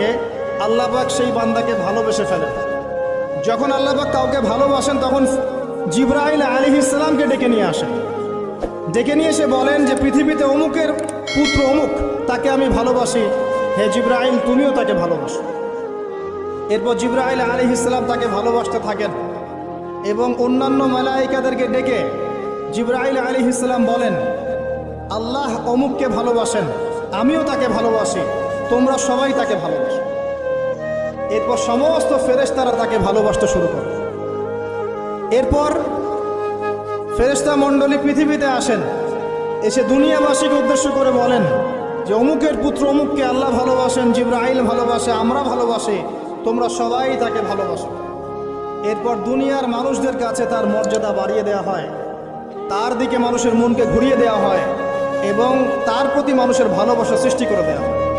থাকে আল্লাহবাক সেই বান্দাকে ভালোবেসে ফেলেন যখন আল্লাহবাক কাউকে ভালোবাসেন, তখন জিব্রাইল আলী ইসলামকে ডেকে নিয়ে আসেন ডেকে নিয়ে এসে বলেন যে, পৃথিবীতে অমুকের পুত্র অমুক, তাকে আমি ভালোবাসি। হে জিব্রাইল, তুমিও তাকে ভালোবাসো। এরপর জিব্রাইল আলী ইসলাম তাকে ভালোবাসতে থাকেন এবং অন্যান্য মালাইকাদেরকে ডেকে জিব্রাইল আলী ইসলাম বলেন, আল্লাহ অমুককে ভালোবাসেন, আমিও তাকে ভালোবাসি। তোমরা সবাই তাকে ভালোবাসো। এরপর সমস্ত ফেরেশতারা তাকে ভালোবাসতে শুরু করে। এরপর ফেরেশতা মণ্ডলী পৃথিবীতে আসেন। এসে দুনিয়াবাসীকে উদ্দেশ্য করে বলেন যে, অমুকের পুত্র অমুককে আল্লাহ ভালোবাসেন, জিব্রাইল ভালোবাসে, আমরা ভালোবাসি, তোমরা সবাই তাকে ভালোবাসো। এরপর দুনিয়ার মানুষদের কাছে তার মর্যাদা বাড়িয়ে দেওয়া হয়। তার দিকে মানুষের মনকে ঘুরিয়ে দেওয়া হয় এবং তার প্রতি মানুষের ভালোবাসা সৃষ্টি করে দেওয়া হয়।